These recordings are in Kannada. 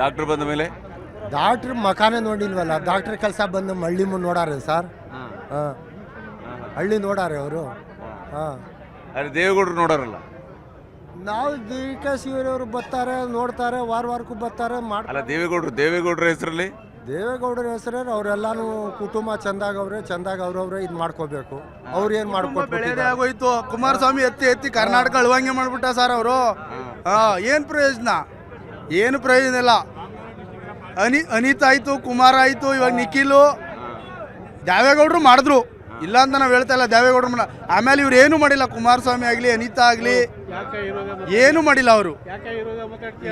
ಡಾಕ್ಟರ್ ಬಂದ ಮೇಲೆ? ಡಾಕ್ಟ್ರ್ ಮಕಾನೇ ನೋಡಿಲ್ವಲ್ಲ ಡಾಕ್ಟ್ರ್ ಕೆಲಸ ಬಂದು ಹಳ್ಳಿ ಮುಂದೆ ನೋಡಾರೆ ಸರ್. ಹಾಂ. ಹಳ್ಳಿ ನೋಡಾರೆ ಅವರು. ಹಾಂ. ಅರೆ ದೇವೇಗೌಡರು ನೋಡಾರಲ್ಲ? ನಾವು ಡಿ ಕೆ ಶಿವರವರು ಬರ್ತಾರೆ ನೋಡ್ತಾರೆ ವಾರ ವಾರಕ್ಕೂ ಬರ್ತಾರೆ ಅಲ್ಲ ಮಾಡ್ತಾರೆ ದೇವೇಗೌಡರು ದೇವೇಗೌಡರ ಹೆಸರಲ್ಲಿ? ದೇವೇಗೌಡರ ಹೆಸರೇ ಅವರೆಲ್ಲಾನು ಕುಟುಂಬ ಚಂದಾಗ ಅವ್ರೆ ಚಂದಾಗ ಅವ್ರವ್ರೆ ಇದು ಮಾಡ್ಕೋಬೇಕು. ಅವ್ರು ಏನು ಮಾಡ್ಕೋಬೇಕು ಆಗೋಯ್ತು. ಕುಮಾರಸ್ವಾಮಿ ಎತ್ತಿ ಎತ್ತಿ ಕರ್ನಾಟಕ ಅಳುವಂಗೆ ಮಾಡ್ಬಿಟ್ಟ ಸರ್ ಅವರು. ಏನು ಪ್ರಯೋಜನ? ಏನು ಪ್ರಯೋಜನ ಇಲ್ಲ. ಅನಿ ಅನಿತ್ ಆಯಿತು ಕುಮಾರ್ ಆಯಿತು ಇವಾಗ ನಿಖಿಲು. ದೇವೇಗೌಡರು ಮಾಡಿದ್ರು. ಇಲ್ಲ ಅಂತ ನಾವು ಹೇಳ್ತಾ ಇಲ್ಲ ದೇವೇಗೌಡರು ಮಾಡ ಆಮೇಲೆ ಇವ್ರು ಏನು ಮಾಡಿಲ್ಲ ಕುಮಾರಸ್ವಾಮಿ ಆಗಲಿ ಅನಿತಾ ಆಗಲಿ. ಏನು ಮಾಡಿಲ್ಲ ಅವರು.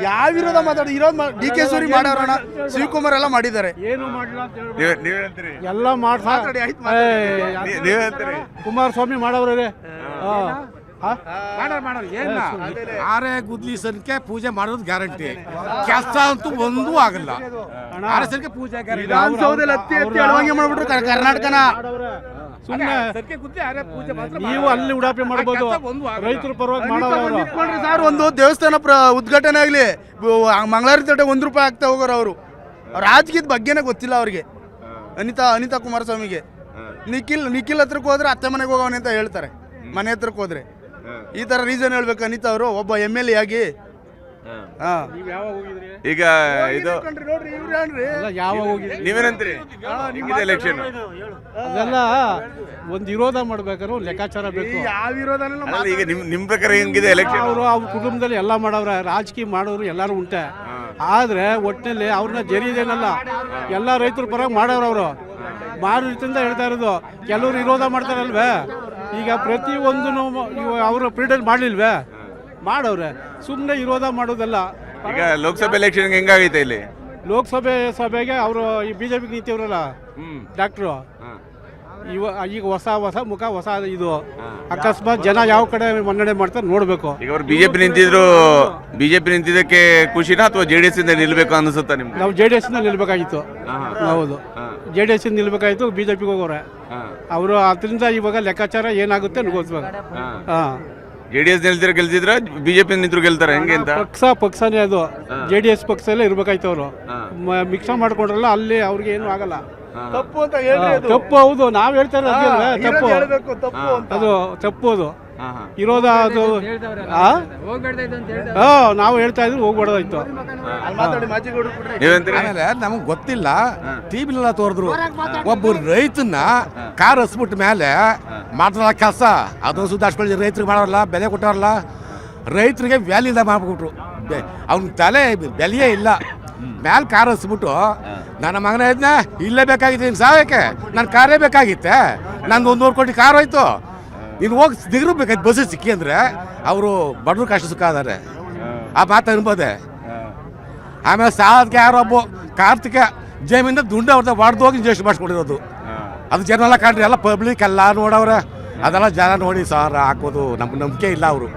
ಯಾವ ವಿರೋಧ ಮಾತಾಡಿ ಇರೋದು ಡಿ ಕೆ ಸೂರಿ ಮಾಡೋಣ ಶಿವಕುಮಾರ್ ಎಲ್ಲ ಮಾಡಿದ್ದಾರೆ. ಎಲ್ಲ ಮಾಡ್ಸ ಮಾತಾಡಿ, ಮಾತಾಡಿ. ಏನ? ಆರೆ ಗುದ್ಲಿ ಸನ್ಕೆ ಪೂಜೆ ಮಾಡೋದು ಗ್ಯಾರಂಟಿ. ಕೆಲಸ ಅಂತೂ ಒಂದೂ ಆಗಲ್ಲ. ಆರೆ ಸನ್ಕೆ ಪೂಜೆ ಗ್ಯಾರಂಟಿ. ವಿಧಾನಸೌಧದಲ್ಲಿ ಅಳುವಂಗೆ ಮಾಡ್ಬಿಟ್ರು ಕರ್- ಕರ್ನಾಟಕನ. ಸುಮ್ಮನೆ ಸನ್ಕೆ ಗುದ್ಲಿ ಆರೆ ಪೂಜೆ ಮಾತ್ರ ನೀವು ಅಲ್ಲಿ ಉಡಾಪಿ ಮಾಡ್ಬೋದು. ರೈತರ ಪರವಾಗಿ ಮಾಡೋರು ನಿಂತ್ಕೊಂಡ್ರೆ ಸರ್ ಒಂದು ದೇವಸ್ಥಾನ ಪ್ರ ಉದ್ಘಾಟನೆ ಆಗಲಿ. ಮಂಗಳಾರ ತೋಟ ಒಂದು ರೂಪಾಯಿ ಆಗ್ತಾ ಹೋಗೋರು ಅವರು. ರಾಜಕೀಯದ ಬಗ್ಗೆನೇ ಗೊತ್ತಿಲ್ಲ ಅವ್ರಿಗೆ. ಅನಿತಾ ಅನಿತಾ ಕುಮಾರಸ್ವಾಮಿಗೆ. ನಿಖಿಲ್ ನಿಖಿಲ್ ಹತ್ರಕ್ಕೆ ಹೋದ್ರೆ ಅತ್ತೆ ಮನೆಗೆ ಹೋಗೋಣ ಅಂತ ಹೇಳ್ತಾರೆ. ಮನೆ ಹತ್ರಕ್ಕೆ ಹೋದ್ರೆ. ಈ ತರ ರೀಸನ್ ಹೇಳ್ಬೇಕು ಅನಿತಾ ಅವರು ಒಬ್ಬ ಎಂ ಎಲ್ ಎ ಆಗಿ. ಹಾಂ. ಈಗ ಇದು ಯಾವಾಗ ಹೋಗಿದ್ರಿ? ನೀವೇನಂತೀರಿ? ಹಿಂಗಿದೆ ಎಲೆಕ್ಷನ್ ಅದೆಲ್ಲ ಒಂದು ವಿರೋಧ ಮಾಡ್ಬೇಕಾದ್ರೆ ಒಂದು ಲೆಕ್ಕಾಚಾರ ಬೇಕು. ಯಾವ ವಿರೋಧನೆಲ್ಲ ಅಲ್ಲ ಈಗ ನಿಮ್ ನಿಮ್ ಪ್ರಕಾರ ಹೆಂಗಿದೆ ಎಲೆಕ್ಷನ್ ಅವರು ಅವ್ರ ಕುಟುಂಬದಲ್ಲಿ ಎಲ್ಲ ಮಾಡವ್ರೆ ರಾಜಕೀಯ ಮಾಡೋರು ಎಲ್ಲರೂ ಉಂಟೆ. ಆದ್ರೆ ಒಟ್ಟಿನಲ್ಲಿ ಅವ್ರನ್ನ ಜರಿದೇನಲ್ಲ ಎಲ್ಲ ರೈತರ ಪರವಾಗಿ ಮಾಡವ್ರು ಅವರು. ಮಾಡೋ ರೀತಿಯಿಂದ ಹೇಳ್ತಾ ಇರೋದು ಕೆಲವರು ವಿರೋಧ ಮಾಡ್ತಾರಲ್ವೇ? ಈಗ ಪ್ರತಿ ಒಂದು ಅವರು ಪೀರಿಯಡ್ ಮಾಡಲಿಲ್ವೇ? ಮಾಡವ್ರೆ. ಸುಮ್ಮನೆ ವಿರೋಧ ಮಾಡೋದಲ್ಲ. ಈಗ ಲೋಕಸಭೆ ಎಲೆಕ್ಷನ್ ಹೆಂಗಾಗೈತೆ ಇಲ್ಲಿ? ಲೋಕಸಭೆ ಸಭೆಗೆ ಅವರು ಈ ಬಿ ಜೆ ಪಿ ನಿಂತಿವ್ರಲ್ಲ ಡಾಕ್ಟ್ರು ಇವ ಈಗ ಹೊಸ ಹೊಸ ಮುಖ ಹೊಸ ಇದು. ಅಕಸ್ಮಾತ್ ಜನ ಯಾವ ಕಡೆ ಮನ್ನಣೆ ಮಾಡ್ತಾರೆ ನೋಡಬೇಕು. ಈಗ ಅವ್ರು ಬಿಜೆಪಿ ನಿಂತಿದ್ರು ಬಿಜೆಪಿ ನಿಂತಿದ್ದಕ್ಕೆ ಖುಷಿನಾ ಅಥವಾ ಜೆ ಡಿ ಎಸ್ ಇಂದ ನಿಲ್ಬೇಕು ಅನ್ಸುತ್ತಾ ನಿಮ್ಗೆ? ನಾವು ಜೆ ಡಿ ನಿಲ್ಲಬೇಕಾಗಿತ್ತು ನಿಲ್ಬೇಕಾಗಿತ್ತು. ಹೌದು. ಜೆ ಡಿ ಎಸ್ ನಿಲ್ಬೇಕಾಯ್ತು ಬಿ ಜೆ ಪಿಗೆ ಹೋಗೋರೆ. ಅವರು ಅದರಿಂದ ಇವಾಗ ಲೆಕ್ಕಾಚಾರ ಏನಾಗುತ್ತೆ ಗೊತ್ತಿವಾಗ ಹಾಂ. ಜೆ ಡಿ ಎಸ್ ನಿಲ್ತಿರ ಗೆಲ್ತಿದ್ರ ಬಿಜೆಪಿ ನಿಂತರು ಗೆಲ್ತಾರೆ ಹೆಂಗೆ ಅಂತ? ಪಕ್ಷ ಪಕ್ಷನೇ ಅದು. ಜೆ ಡಿ ಎಸ್ ಪಕ್ಷದಲ್ಲೇ ಇರ್ಬೇಕಾಯ್ತು ಅವರು. ಮಿಕ್ಸ ಮಾಡ್ಕೊಂಡ್ರಲ್ಲ ಅಲ್ಲಿ ಅವ್ರಿಗೆ ಏನು ಆಗಲ್ಲ. ತಪ್ಪು ಅಂತ ಹೇಳ್ರಿ ಅದು. ತಪ್ಪು ಹೌದು. ನಾವು ಹೇಳ್ತಾರೆ ಇರೋದು ತಪ್ಪು ಇರೋದ್ ಹೇಳ್ಬೇಕು ತಪ್ಪು ಅಂತ. ಅದು ತಪ್ಪು ಅದು. ಇರೋದ ಅದು ನಾವು ಹೇಳ್ತಾ ಇದ್ರು ಹೋಗ್ಬಾರ್ದಾಯ್ತು ಆಮೇಲೆ ನಮಗೆ ಗೊತ್ತಿಲ್ಲ ಟಿವಿಲೆಲ್ಲ ತೋರಿದ್ರು. ಒಬ್ಬ ರೈತನ್ನ ಕಾರ್ ಹಸ್ಬಿಟ್ಟ ಮೇಲೆ ಮಾಡ್ತಾರ ಕೆಲಸ. ಅದನ್ನು ಸುಧಾರಿಸ್ಕೊಳ್ಳಿ ರೈತರಿಗೆ ಮಾಡೋರಲ್ಲ ಬೆಲೆ ಕೊಟ್ಟವ್ರಲ್ಲ. ರೈತರಿಗೆ ವ್ಯಾಲ್ಯೂ ಮಾಡ್ಬಿಟ್ರು. ಅವ್ನ ತಲೆ ಬೆಲೆಯೇ ಇಲ್ಲ. ಮ್ಯಾಲ ಕಾರ್ ಹಸ್ಬಿಟ್ಟು ನನ್ನ ಮಗನ ಇದ್ನ ಇಲ್ಲೇ ಬೇಕಾಗಿತ್ತು ಸಾವಕ್ಕೆ ನನ್ನ ಕಾರೇ ಬೇಕಾಗಿತ್ತೆ. ನಂದು ಒಂದೂವರೆ ಕೋಟಿ ಕಾರ್ ಹೋಯ್ತು. ನೀನು ಹೋಗಿ ದಿಗ್ರು ಬೇಕಾಯ್ತು ಬಸ್ ಸಿಕ್ಕಿ ಅಂದ್ರೆ ಅವರು ಬಡವ್ರ ಕಷ್ಟ ಸುಖ ಅದಾರೆ. ಆ ಮಾತು ಅನ್ಬೋದೆ? ಆಮೇಲೆ ಸಾಲದಕ್ಕೆ ಯಾರೊಬ್ಬ ಕಾರ್ತಿಕ ಜಮೀನ ದುಂಡ ಅವ್ರದ್ದು ಹೊಡೆದು ಹೋಗಿ ಇಂಜೆಸ್ಟ್ ಮಾಡಿಸ್ಕೊಂಡಿರೋದು. ಅದು ಜನ ಎಲ್ಲ ಕಾಣ್ರಿ, ಎಲ್ಲ ಪಬ್ಲಿಕ್ ಎಲ್ಲ ನೋಡವ್ರೆ. ಅದೆಲ್ಲ ಜನ ನೋಡಿ ಸರ್ ಹಾಕೋದು, ನಮ್ಗೆ ನಂಬಿಕೆ ಇಲ್ಲ ಅವರು.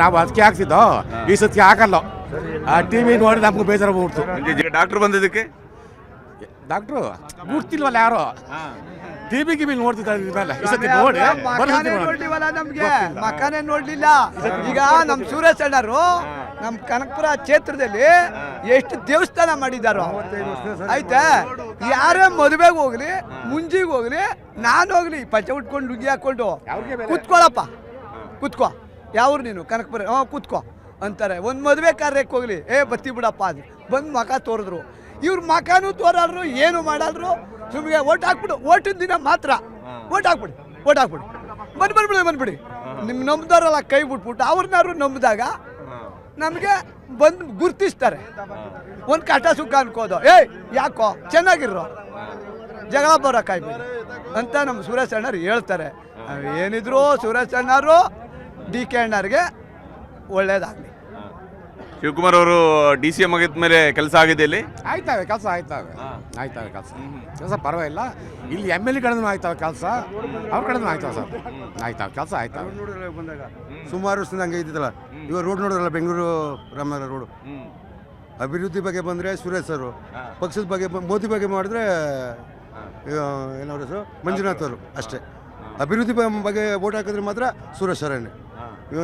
ನಾವು ಅದಕ್ಕೆ ಹಾಕ್ತಿದ್ದೋ ಈ ಸತಿ ಹಾಕಲ್ಲ. ಆ ಟಿ ವಿ ನೋಡಿ ನಮ್ಗೆ ಬೇಜಾರು ಹೋಗ್ತು ಡಾಕ್ಟರ್ ಬಂದಿದ್ದಕ್ಕೆ? ಡಾಕ್ಟ್ರು ಮುಟ್ತಿಲ್ವಲ್ಲ ಯಾರು? ಟಿವಿ ಗಿಬಿ ನೋಡ್ತಿದ್ದಾರೆ ಇದ್ಮೇಲೆ ಈ ಸತಿ ನೋಡಿ ಮಕಾನೇ ನೋಡ್ಲಿವಲ್ಲ ನಮ್ಗೆ. ಮಕಾನೇ ನೋಡ್ಲಿಲ್ಲ. ಈಗ ನಮ್ ಸೂರ್ಯ ಅಣ್ಣರು ನಮ್ ಕನಕಪುರ ಕ್ಷೇತ್ರದಲ್ಲಿ ಎಷ್ಟು ದೇವಸ್ಥಾನ ಮಾಡಿದಾರೋ ಆಯ್ತಾ? ಯಾರೇ ಮದುವೆಗೆ ಹೋಗ್ಲಿ ಮುಂಜಿಗೆ ಹೋಗ್ಲಿ ನಾನು ಹೋಗ್ಲಿ ಪಚೆ ಉಟ್ಕೊಂಡು ನುಗ್ಗಿ ಹಾಕೊಂಡು ಕುತ್ಕೊಳಪ್ಪ. ಕುತ್ಕೋ. ಯಾವ್ರು ನೀನು? ಕನಕಪುರ. ಹ್ಞೂ ಕುತ್ಕೋ. ಅಂತಾರೆ. ಒಂದು ಮದುವೆ ಕಾರ್ಯಕ್ಕೆ ಹೋಗ್ಲಿ. ಏ ಬತ್ತಿ ಬಿಡಪ್ಪ ಅದು ಬಂದು ಮಕ ತೋರಿದ್ರು. ಇವ್ರ ಮಕಾನು ತೋರಲ್ರು ಏನು ಮಾಡಲ್ರು ಸುಮ್ಗೆ ಓಟ್ ಹಾಕ್ಬಿಡು. ಓಟಿನ ದಿನ ಮಾತ್ರ. ಓಟ್ ಹಾಕ್ಬಿಡಿ ಓಟ್ ಹಾಕ್ಬಿಡಿ. ಬಂದು ಬಂದ್ಬಿಡಿ ಬಂದ್ಬಿಡಿ ನಿಮ್ ನಂಬ್ದವ್ರಲ್ಲ ಕೈ ಬಿಟ್ಬಿಟ್ಟು ಅವ್ರನ್ನಾರು ನಂಬಿದಾಗ ನಮಗೆ ಬಂದು ಗುರ್ತಿಸ್ತಾರೆ. ಒಂದು ಕಟ ಸುಖ ಅನ್ಕೋದು. ಏಯ್ ಯಾಕೋ? ಚೆನ್ನಾಗಿರೋ ಜಗಳ ಬರೋ ಕಾಯ್ಬೇಡಿ ಅಂತ ನಮ್ಮ ಸುರೇಶ್ ಅಣ್ಣರು ಹೇಳ್ತಾರೆ ಏನಿದ್ರು ಸುರೇಶ್ ಅಣ್ಣರು ಡಿ ಕೆ ಅಣ್ಣರಿಗೆ ಒಳ್ಳೇದಾಗಲಿ. ಶಿವಕುಮಾರ್ ಅವರು ಡಿ ಸಿ ಎಂ ಆಗಿದ ಮೇಲೆ ಕೆಲಸ ಆಗಿದೆ ಇಲ್ಲಿ? ಆಯ್ತಾವೆ ಕೆಲಸ ಆಯ್ತಾವೆ. ಆಯ್ತಾವೆ ಕೆಲಸ. ಕೆಲಸ ಪರವಾಗಿಲ್ಲ. ಇಲ್ಲಿ ಎಂ ಎಲ್ ಎ ಕಡೆನೂ ಆಯ್ತಾವೆ ಕೆಲಸ. ಅವ್ರ ಕಡೆನೂ ಆಯ್ತಾವೆ ಸರ್. ಆಯ್ತಾವೆ ಕೆಲಸ ಆಯ್ತಾವೆ. ಸುಮಾರು ವರ್ಷದಿಂದ ಹಂಗೆ ಇದ್ದಿದ್ದಲ್ಲ ಇವಾಗ ರೋಡ್ ನೋಡಿದ್ರಲ್ಲ ಬೆಂಗಳೂರು ರಾಮನಗರ ರೋಡು? ಅಭಿವೃದ್ಧಿ ಬಗ್ಗೆ ಬಂದರೆ ಸುರೇಶ್ ಅವರು ಪಕ್ಷದ ಬಗ್ಗೆ ಬ- ಮೋದಿ ಬಗ್ಗೆ ಮಾಡಿದ್ರೆ ಏನವ್ರ ಹೆಸರು? ಮಂಜುನಾಥ್ ಅವರು ಅಷ್ಟೇ. ಅಭಿವೃದ್ಧಿ ಬ- ಬಗ್ಗೆ ಓಟ್ ಹಾಕಿದ್ರೆ ಮಾತ್ರ ಸುರೇಶ್ ಅವರೇನೆ ಇವಾಗ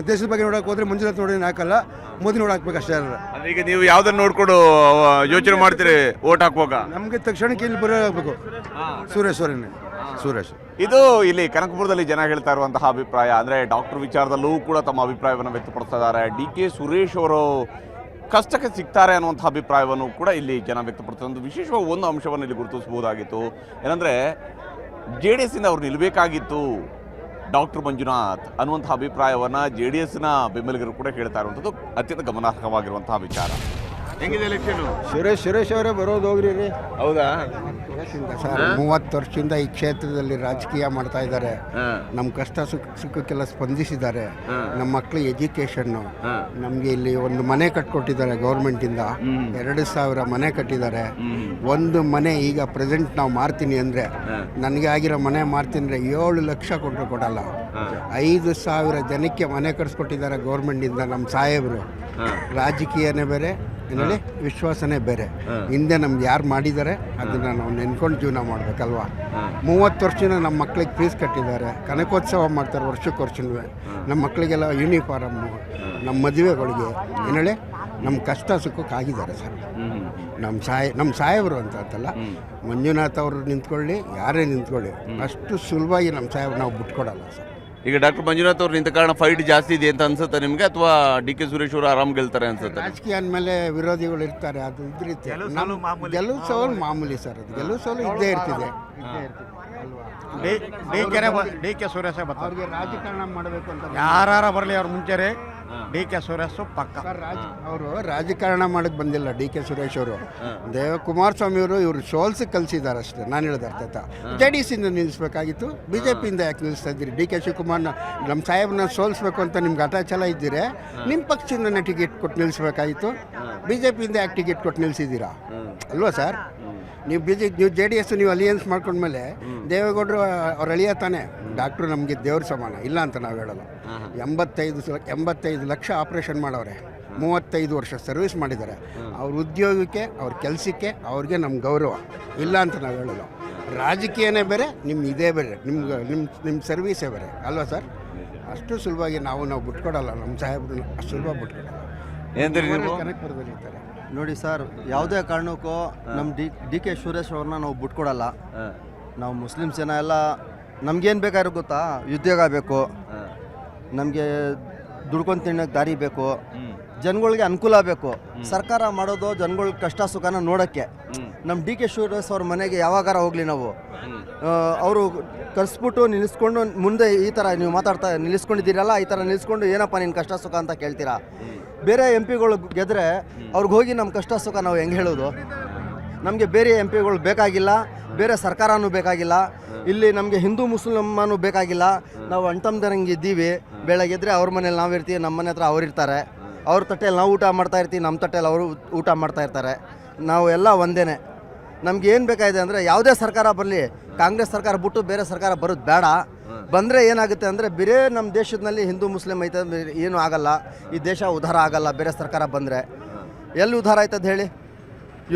ದೇಶದ ಬಗ್ಗೆ ನೋಡಕ್ಕೆ ಹೋದ್ರೆ ಮಂಜುನಾಥ್ ನೋಡಿ ಹಾಕಲ್ಲ ಮೋದಿ ನೋಡಿ ಹಾಕ್ಬೇಕು ಅಷ್ಟೇ ಅಲ್ಲ ಅಂದ್ರೆ ಈಗ ನೀವು ಯಾವ್ದನ್ನ ನೋಡ್ಕೊಂಡು ಯೋಚನೆ ಮಾಡ್ತೀರಿ ಓಟ್ ಹಾಕುವಾಗ? ನಮಗೆ ತಕ್ಷಣಕ್ಕೆ ಇಲ್ಲಿ ಬರೋ ಆಗ್ಬೇಕು. ಸುರೇಶ್ ಅವರೇನೆ. ಸುರೇಶ್. ಇದು ಇಲ್ಲಿ ಕನಕಪುರದಲ್ಲಿ ಜನ ಹೇಳ್ತಾ ಇರುವಂತಹ ಅಭಿಪ್ರಾಯ. ಅಂದ್ರೆ ಡಾಕ್ಟರ್ ವಿಚಾರದಲ್ಲೂ ಕೂಡ ತಮ್ಮ ಅಭಿಪ್ರಾಯವನ್ನು ವ್ಯಕ್ತಪಡಿಸ್ತಾ ಇದ್ದಾರೆ. ಡಿ ಕೆ ಸುರೇಶ್ ಅವರು ಕಷ್ಟಕ್ಕೆ ಸಿಗ್ತಾರೆ ಅನ್ನುವಂಥ ಅಭಿಪ್ರಾಯವನ್ನು ಕೂಡ ಇಲ್ಲಿ ಜನ ವ್ಯಕ್ತಪಡ್ತಾರೆ ಒಂದು ವಿಶೇಷವಾಗಿ ಒಂದು ಅಂಶವನ್ನು ಇಲ್ಲಿ ಗುರುತಿಸಬಹುದಾಗಿತ್ತು. ಏನಂದ್ರೆ ಜೆ ಡಿ ಎಸ್ಸಿಂದ ಅವ್ರು ನಿಲ್ಲಬೇಕಾಗಿತ್ತು ಡಾಕ್ಟರ್ ಮಂಜುನಾಥ್ ಅನ್ನುವಂಥ ಅಭಿಪ್ರಾಯವನ್ನು ಜೆ ಡಿ ಎಸ್ನ ಬೆಂಬಲಿಗರು ಕೂಡ ಹೇಳ್ತಾ ಇರುವಂಥದ್ದು ಅತ್ಯಂತ ಗಮನಾರ್ಹವಾಗಿರುವಂತಹ ವಿಚಾರ. ಹೆಂಗಿದೆ ಎಲೆಕ್ಷನ್ ಸುರೇಶ್ ಸುರೇಶ್ ಅವರೇ ಬರೋದು ಹೋಗ್ರಿ ರೀ. ಹೌದಾ? ಸರ್ ಮೂವತ್ತು ವರ್ಷದಿಂದ ಈ ಕ್ಷೇತ್ರದಲ್ಲಿ ರಾಜಕೀಯ ಮಾಡ್ತಾ ಇದ್ದಾರೆ. ನಮ್ಮ ಕಷ್ಟ ಸುಖ ಸುಖಕ್ಕೆಲ್ಲ ಸ್ಪಂದಿಸಿದ್ದಾರೆ. ನಮ್ಮ ಮಕ್ಕಳು ಎಜುಕೇಷನ್ನು ನಮಗೆ ಇಲ್ಲಿ ಒಂದು ಮನೆ ಕಟ್ಕೊಟ್ಟಿದ್ದಾರೆ ಗೌರ್ಮೆಂಟಿಂದ ಎರಡು ಸಾವಿರ ಮನೆ ಕಟ್ಟಿದ್ದಾರೆ. ಒಂದು ಮನೆ ಈಗ ಪ್ರೆಸೆಂಟ್ ನಾವು ಮಾರ್ತೀನಿ ಅಂದರೆ ನನಗೆ ಆಗಿರೋ ಮನೆ ಮಾರ್ತೀನಿ ಅಂದರೆ ಏಳು ಲಕ್ಷ ಕೊಟ್ಟರು ಕೊಡಲ್ಲ. ಐದು ಸಾವಿರ ಜನಕ್ಕೆ ಮನೆ ಕಟ್ಸ್ಕೊಟ್ಟಿದ್ದಾರೆ ಗೌರ್ಮೆಂಟಿಂದ ನಮ್ಮ ಸಾಹೇಬರು. ರಾಜಕೀಯನೇ ಬೇರೆ ಏನೇಳಿ ವಿಶ್ವಾಸನೇ ಬೇರೆ. ಹಿಂದೆ ನಮ್ಗೆ ಯಾರು ಮಾಡಿದ್ದಾರೆ ಅದನ್ನ ನಾವು ನೆನ್ಕೊಂಡು ಜೀವನ ಮಾಡ್ಬೇಕಲ್ವಾ? ಮೂವತ್ತು ವರ್ಷದಿಂದ ನಮ್ಮ ಮಕ್ಳಿಗೆ ಫೀಸ್ ಕಟ್ಟಿದ್ದಾರೆ. ಕನಕೋತ್ಸವ ಮಾಡ್ತಾರೆ ವರ್ಷಕ್ಕೆ ವರ್ಷನೂ ನಮ್ಮ ಮಕ್ಕಳಿಗೆಲ್ಲ ಯೂನಿಫಾರಮ್ಮು ನಮ್ಮ ಮದುವೆಗಳಿಗೆ. ಏನೇಳಿ ನಮ್ಮ ಕಷ್ಟ ಸುಖಕ್ಕೆ ಆಗಿದ್ದಾರೆ ಸರ್. ನಮ್ಮ ಸಾಯ ನಮ್ಮ ಸಾಹೇಬರು ಅಂತ ಅಂತಲ್ಲ ಮಂಜುನಾಥ್ ಅವರು ನಿಂತ್ಕೊಳ್ಳಿ ಯಾರೇ ನಿಂತ್ಕೊಳ್ಳಿ ಅಷ್ಟು ಸುಲಭವಾಗಿ ನಮ್ಮ ಸಾಹೇಬ್ರು ನಾವು ಬಿಟ್ಕೊಡಲ್ಲ ಸರ್. ಈಗ ಡಾಕ್ಟರ್ ಮಂಜುನಾಥ್ ಅವ್ರು ನಿಂತ ಕಾರಣ ಫೈಟ್ ಜಾಸ್ತಿ ಇದೆ ಅಂತ ಅನ್ಸುತ್ತೆ ನಿಮ್ಗೆ? ಅಥವಾ ಡಿ ಕೆ ಸುರೇಶ್ ಅವರು ಆರಾಮ್ ಗೆಲ್ತಾರೆ ಅನ್ಸುತ್ತೆ ರಾಜಕೀಯ ಅಂದಮೇಲೆ ವಿರೋಧಿಗಳು ಇರ್ತಾರೆ ಅದು ಇದ್ರಿತ್ತೆ ಗೆಲುವು ಸೋಲು ಮಾಮೂಲಿ. ಸರ್ ಅದು. ಗೆಲುವು ಸೋಲು ಇದ್ದೇ ಇರ್ತಿದೆ? D K D K Suresh ಬರ್ತಾರೆ. ಅವ್ರಿಗೆ ರಾಜಕಾರಣ ಮಾಡಬೇಕು ಅಂತ ಯಾರು ಬರಲಿ ಅವ್ರ ಮುಂಚೆ ಡಿ ಕೆ ಸುರೇಶ್ ಪಕ್ಕ. ಅವರು ರಾಜಕಾರಣ ಮಾಡಕ್ ಬಂದಿಲ್ಲ ಡಿ ಕೆ ಸುರೇಶ್ ಅವರು. ದೇವ ಕುಮಾರಸ್ವಾಮಿ ಅವರು ಇವರು ಸೋಲ್ಸಿ ಕಲಿಸಿದ್ದಾರೆ ಅಷ್ಟೇ ನಾನು ಹೇಳಿದ ಅರ್ಥ ಆಯ್ತಾ? ಜೆ ಡಿ ಎಸ್ ಇಂದ ನಿಲ್ಲಿಸ್ಬೇಕಾಗಿತ್ತು ಬಿ ಜೆ ಪಿಯಿಂದ ಯಾಕೆ ನಿಲ್ಲಿಸ್ತಾ ಇದ್ದೀರಿ? ಡಿ ಕೆ ಶಿವಕುಮಾರ್ನ ನಮ್ಮ ಸಾಹೇಬ್ನ ಸೋಲಿಸ್ಬೇಕು ಅಂತ ನಿಮ್ಗೆ ಹಠ ಚಲ ಇದ್ದೀರಿ ನಿಮ್ಮ ಪಕ್ಷದಿಂದನೇ ಟಿಕೆಟ್ ಕೊಟ್ಟು ನಿಲ್ಲಿಸ್ಬೇಕಾಗಿತ್ತು ಬಿ ಜೆ ಪಿಯಿಂದ ಯಾಕೆ ಟಿಕೆಟ್ ಕೊಟ್ಟು ನಿಲ್ಲಿಸಿದ್ದೀರಾ ಅಲ್ವಾ ಸರ್? ನೀವು ಬಿ ಜೆ ನೀವು ಜೆ ಡಿ ಎಸ್ ನೀವು ಅಲಿಯನ್ಸ್ ಮಾಡ್ಕೊಂಡ್ಮೇಲೆ ದೇವೇಗೌಡರು ಅವ್ರು ಅಳಿಯ ತಾನೆ. ಡಾಕ್ಟ್ರು ನಮಗೆ ದೇವ್ರ ಸಮಾನ. ಇಲ್ಲ ಅಂತ ನಾವು ಹೇಳಲ್ಲ. ಎಂಬತ್ತೈದು ಸ- ಎಂಬತ್ತೈದು ಲಕ್ಷ ಆಪ್ರೇಷನ್ ಮಾಡವ್ರೆ. ಮೂವತ್ತೈದು ವರ್ಷ ಸರ್ವಿಸ್ ಮಾಡಿದ್ದಾರೆ. ಅವ್ರ ಉದ್ಯೋಗಕ್ಕೆ ಅವ್ರ ಕೆಲಸಕ್ಕೆ ಅವ್ರಿಗೆ ನಮ್ಮ ಗೌರವ. ಇಲ್ಲ ಅಂತ ನಾವು ಹೇಳಲ್ಲ. ರಾಜಕೀಯನೇ ಬೇರೆ ನಿಮ್ಮ ಇದೇ ಬೇರೆ. ನಿಮ್ಗೆ ನಿಮ್ಮ ನಿಮ್ಮ ಸರ್ವೀಸೇ ಬೇರೆ. ಅಲ್ವಾ ಸರ್? ಅಷ್ಟು ಸುಲಭವಾಗಿ ನಾವು ನಾವು ಬಿಟ್ಕೊಡಲ್ಲ. ನಮ್ಮ ಸಾಹೇಬ್ರನ್ನ ಅಷ್ಟು ಸುಲಭ ಬಿಟ್ಕೊಡಲ್ಲ. ನೀವು? ಕನಕಪುರದಲ್ಲಿ ನೋಡಿ ಸರ್ ಯಾವುದೇ ಕಾರಣಕ್ಕೂ ನಮ್ಮ ಡಿ ಡಿ ಕೆ ಸುರೇಶ್ ಅವ್ರನ್ನ ನಾವು ಬಿಟ್ಕೊಡಲ್ಲ. ನಾವು ಮುಸ್ಲಿಮ್ಸ್ ಜನ ಎಲ್ಲ ನಮ್ಗೇನು ಬೇಕಾದ್ರೂ ಗೊತ್ತಾ? ಉದ್ಯೋಗ ಬೇಕು. ನಮಗೆ ದುಡ್ಕೊಂಡು ತಿನ್ನೋಕೆ ದಾರಿ ಬೇಕು. ಜನಗಳಿಗೆ ಅನುಕೂಲ ಬೇಕು ಸರ್ಕಾರ ಮಾಡೋದು ಜನಗಳ ಕಷ್ಟ ಸುಖನ ನೋಡೋಕ್ಕೆ. ನಮ್ಮ ಡಿ ಕೆ ಶಿವರಾಸ್ ಅವ್ರ ಮನೆಗೆ ಯಾವಾಗಾರ ಹೋಗಲಿ ನಾವು. ಅವರು ಕರೆಸ್ಬಿಟ್ಟು ನಿಲ್ಲಿಸ್ಕೊಂಡು ಮುಂದೆ ಈ ಥರ ನೀವು ಮಾತಾಡ್ತಾ ನಿಲ್ಲಿಸ್ಕೊಂಡಿದ್ದೀರಲ್ಲ ಈ ಥರ ನಿಲ್ಲಿಸ್ಕೊಂಡು ಏನಪ್ಪ ನಿನ್ನ ಕಷ್ಟ ಸುಖ ಅಂತ ಕೇಳ್ತೀರಾ? ಬೇರೆ ಎಂ ಪಿಗಳು ಗೆದ್ರೆ ಅವ್ರಿಗೆ ಹೋಗಿ ನಮ್ಮ ಕಷ್ಟ ಸುಖ ನಾವು ಹೆಂಗೆ ಹೇಳೋದು? ನಮಗೆ ಬೇರೆ ಎಂ ಪಿಗಳು ಬೇಕಾಗಿಲ್ಲ ಬೇರೆ ಸರ್ಕಾರನೂ ಬೇಕಾಗಿಲ್ಲ ಇಲ್ಲಿ ನಮಗೆ ಹಿಂದೂ ಮುಸ್ಲಿಮನೂ ಬೇಕಾಗಿಲ್ಲ. ನಾವು ಅಣ್ತಮ್ದರಂಗೆ ಇದ್ದೀವಿ. ಬೆಳಗ್ಗೆದ್ರೆ ಅವ್ರ ಮನೇಲಿ ನಾವು ಇರ್ತೀವಿ ನಮ್ಮ ಮನೆ ಹತ್ರ ಅವ್ರು ಇರ್ತಾರೆ. ಅವ್ರ ತಟ್ಟೆಯಲ್ಲಿ ನಾವು ಊಟ ಮಾಡ್ತಾ ಇರ್ತೀವಿ, ನಮ್ಮ ತಟ್ಟೆಯಲ್ಲಿ ಅವರು ಊಟ ಮಾಡ್ತಾ ಇರ್ತಾರೆ. ನಾವು ಎಲ್ಲ ಒಂದೇನೆ. ನಮ್ಗೆ ಏನು ಬೇಕಾಗಿದೆ ಅಂದರೆ ಯಾವುದೇ ಸರ್ಕಾರ ಬರಲಿ, ಕಾಂಗ್ರೆಸ್ ಸರ್ಕಾರ ಬಿಟ್ಟು ಬೇರೆ ಸರ್ಕಾರ ಬರೋದು ಬೇಡ. ಬಂದರೆ ಏನಾಗುತ್ತೆ ಅಂದರೆ ಬೇರೆ ನಮ್ಮ ದೇಶದಲ್ಲಿ ಹಿಂದೂ, ಮುಸ್ಲಿಂ ಐತೆ ಏನು ಆಗಲ್ಲ, ಈ ದೇಶ ಉದ್ಧಾರ ಆಗಲ್ಲ, ಬೇರೆ ಸರ್ಕಾರ ಬಂದರೆ. ಎಲ್ಲಿ ಉದ್ಧಾರ ಆಯ್ತದ ಹೇಳಿ?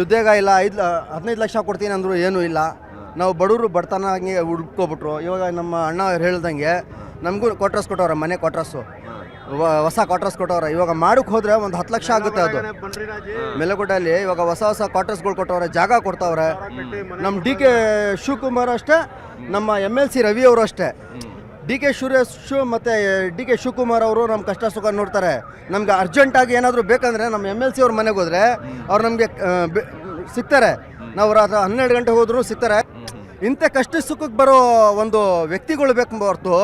ಉದ್ಯೋಗ ಇಲ್ಲ, ಐದು ಹದಿನೈದು ಲಕ್ಷ ಕೊಡ್ತೀನಿ ಅಂದರು ಏನೂ ಇಲ್ಲ. ನಾವು ಬಡವರು ಬಡತನ ಹಂಗೆ ಹುಡ್ಕೊಬಿಟ್ರು. ಇವಾಗ ನಮ್ಮ ಅಣ್ಣ ಅವ್ರು ಹೇಳ್ದಂಗೆ, ನಮಗೂ ಕೊಟ್ರಸ್ ಕೊಟ್ಟವ್ರೆ, ಮನೆ ಕ್ವಾರ್ಟರ್ಸು ಹೊಸ ಕ್ವಾರ್ಟರ್ಸ್ ಕೊಟ್ಟವ್ರೆ. ಇವಾಗ ಮಾಡಕ್ಕೆ ಹೋದ್ರೆ ಒಂದು ಹತ್ತು ಲಕ್ಷ ಆಗುತ್ತೆ ಅದು. ಮೆಲಗುಡ್ಡಲ್ಲಿ ಇವಾಗ ಹೊಸ ಹೊಸ ಕ್ವಾರ್ಟರ್ಸ್ಗಳು ಕೊಟ್ಟವ್ರೆ, ಜಾಗ ಕೊಡ್ತಾವ್ರೆ. ನಮ್ಮ ಡಿ ಕೆ ಶಿವಕುಮಾರ್ ಅಷ್ಟೇ, ನಮ್ಮ ಎಂ ಎಲ್ ಸಿ ರವಿ ಅವರು ಅಷ್ಟೇ. ಡಿ ಕೆ ಸುರೇಶ್ ಮತ್ತು ಡಿ ಕೆ ಶಿವಕುಮಾರ್ ಅವರು ನಮ್ಮ ಕಷ್ಟ ಸುಖ ನೋಡ್ತಾರೆ. ನಮ್ಗೆ ಅರ್ಜೆಂಟಾಗಿ ಏನಾದರೂ ಬೇಕಂದರೆ ನಮ್ಮ ಎಂ ಎಲ್ ಸಿ ಅವ್ರ ಮನೆಗೆ ಹೋದರೆ ಅವ್ರು ನಮಗೆ ಸಿಗ್ತಾರೆ. ನಾವು ರಾತ್ರಿ ಹನ್ನೆರಡು ಗಂಟೆ ಹೋದರೂ ಸಿಗ್ತಾರೆ. ಇಂಥ ಕಷ್ಟ ಸುಖಕ್ಕೆ ಬರೋ ಒಂದು ವ್ಯಕ್ತಿಗಳು ಬೇಕು ಹೊರತು,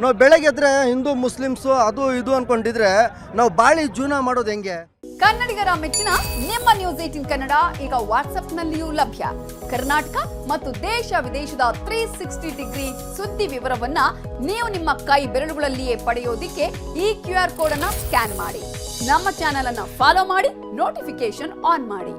ನಾವು ಬೆಳಗ್ಗೆದ್ರೆ ಹಿಂದೂ ಮುಸ್ಲಿಮ್ಸು ಅದು ಇದು ಅನ್ಕೊಂಡಿದ್ರೆ ನಾವು ಬಾಳಿ ಜೀವನ ಮಾಡೋದು ಹೆಂಗೆ? ಕನ್ನಡಿಗರ ಮೆಚ್ಚಿನ ನಿಮ್ಮ ನ್ಯೂಸ್ ಏಟಿನ್ ಕನ್ನಡ ಈಗ ವಾಟ್ಸ್ಆಪ್ನಲ್ಲಿಯೂ ಲಭ್ಯ. ಕರ್ನಾಟಕ ಮತ್ತು ದೇಶ ವಿದೇಶದ ತ್ರೀ ಸಿಕ್ಸ್ಟಿ ಡಿಗ್ರಿ ಸುದ್ದಿ ವಿವರವನ್ನ ನೀವು ನಿಮ್ಮ ಕೈ ಬೆರಳುಗಳಲ್ಲಿಯೇ ಪಡೆಯೋದಿಕ್ಕೆ ಈ ಕ್ಯೂ ಆರ್ ಕೋಡ್ ಅನ್ನ ಸ್ಕ್ಯಾನ್ ಮಾಡಿ. ನಮ್ಮ ಚಾನೆಲ್ ಅನ್ನ ಫಾಲೋ ಮಾಡಿ ನೋಟಿಫಿಕೇಶನ್ ಆನ್ ಮಾಡಿ.